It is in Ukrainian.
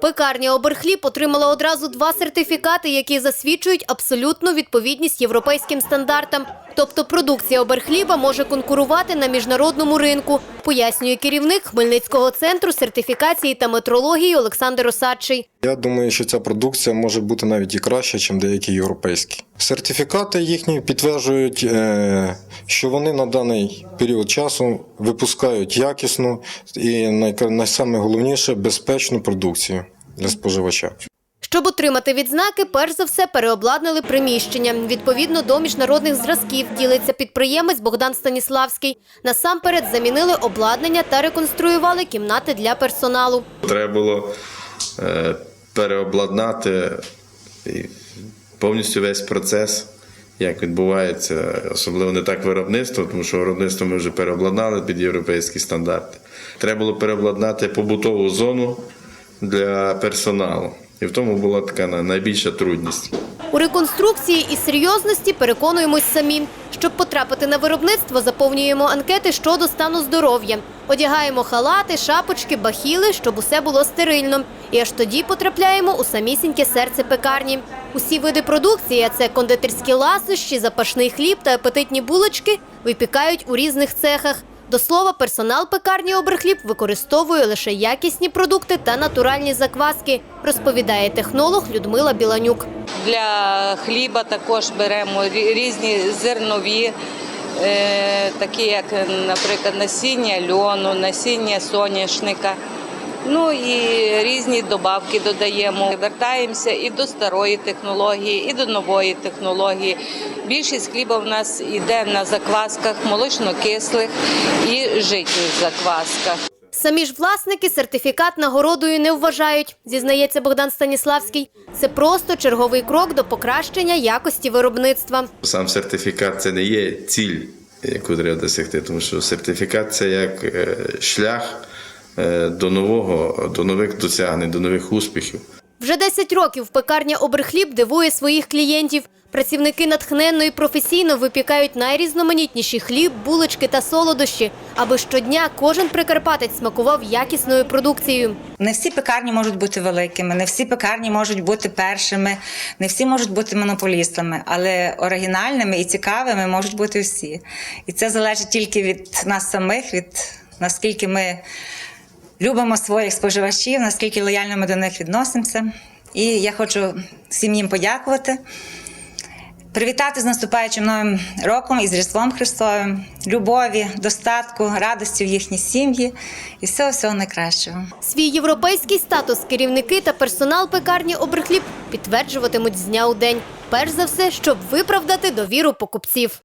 Пекарня Оберхліб отримала одразу два сертифікати, які засвідчують абсолютну відповідність європейським стандартам. Тобто продукція Оберхліба може конкурувати на міжнародному ринку, пояснює керівник Хмельницького центру сертифікації та метрології Олександр Осадчий. Я думаю, що ця продукція може бути навіть і краще, ніж деякі європейські. Сертифікати їхні підтверджують, е, що вони на даний період часу випускають якісну і найсамнайголовніше безпечну продукцію для споживача. Щоб отримати відзнаки, перш за все переобладнали приміщення. Відповідно до міжнародних зразків ділиться підприємець Богдан Станіславський. Насамперед замінили обладнання та реконструювали кімнати для персоналу. Треба було е, переобладнати повністю весь процес, як відбувається, особливо не так виробництво, тому що виробництво ми вже переобладнали під європейські стандарти. Треба було переобладнати побутову зону для персоналу. І в тому була така найбільша трудність. У реконструкції і серйозності переконуємось самі. Щоб потрапити на виробництво, заповнюємо анкети щодо стану здоров'я. Одягаємо халати, шапочки, бахіли, щоб усе було стерильно. І аж тоді потрапляємо у самісіньке серце пекарні. Усі види продукції, це кондитерські ласощі, запашний хліб та апетитні булочки, випікають у різних цехах. До слова, персонал пекарні Оберхліб використовує лише якісні продукти та натуральні закваски, розповідає технолог Людмила Біланюк. Для хліба також беремо різні зернові, е, такі як, наприклад, насіння льону, насіння соняшника. Ну і різні добавки додаємо. Вертаємося і до старої технології, і до нової технології. Більшість хліба в нас йде на заквасках молочно-кислих і житніх заквасках. Самі ж власники сертифікат нагородою не вважають, зізнається Богдан Станіславський. Це просто черговий крок до покращення якості виробництва. Сам сертифікат це не є ціль, яку треба досягти, тому що сертифікат це як е, шлях до нового, до нових досягнень, до нових успіхів. Вже 10 років пекарня Оберхліб дивує своїх клієнтів. Працівники натхненно і професійно випікають найрізноманітніші хліб, булочки та солодощі, аби щодня кожен прикарпатець смакував якісною продукцією. Не всі пекарні можуть бути великими, не всі пекарні можуть бути першими, не всі можуть бути монополістами, але оригінальними і цікавими можуть бути всі. І це залежить тільки від нас самих, від наскільки ми любимо своїх споживачів, наскільки лояльно ми до них відносимося. І я хочу всім їм подякувати. Привітати з наступаючим новим роком і з Різдвом Христовим, любові, достатку, радості в їхній сім'ї і всього всього найкращого. Свій європейський статус керівники та персонал пекарні Оберхліб підтверджуватимуть з дня у день. Перш за все, щоб виправдати довіру покупців.